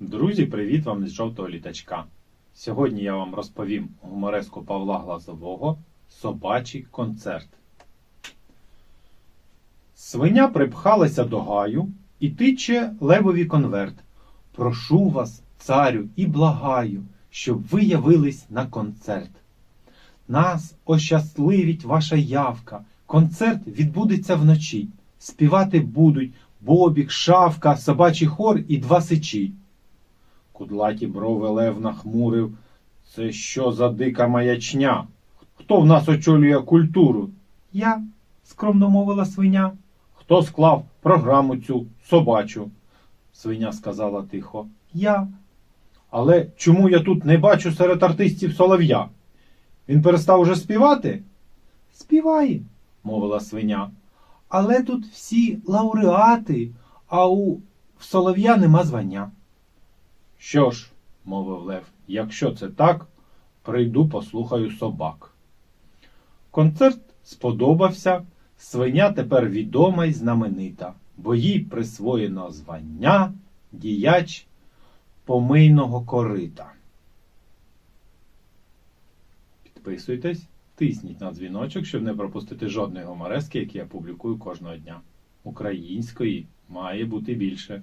Друзі, привіт вам з жовтого літачка. Сьогодні я вам розповім гумореску Павла Глазового Собачий концерт. Свиня припхалася до гаю і тиче левові конверт. Прошу вас, царю, і благаю, щоб ви явились на концерт. Нас ощасливить ваша явка. Концерт відбудеться вночі. Співати будуть Бобік, Шавка, собачий хор і два сичі. Кудлаті брови лев нахмурив. Це що за дика маячня? Хто в нас очолює культуру? Я, скромно мовила свиня. Хто склав програму цю собачу? Свиня сказала тихо. Я. Але чому я тут не бачу серед артистів солов'я? Він перестав уже співати? Співає, мовила свиня. Але тут всі лауреати, а у в солов'я нема звання. Що ж, мовив Лев, якщо це так, прийду послухаю собак. Концерт сподобався, свиня тепер відома й знаменита, бо їй присвоєно звання діяч помийного корита. Підписуйтесь, тисніть на дзвіночок, щоб не пропустити жодної гуморески, які я публікую кожного дня. Української має бути більше.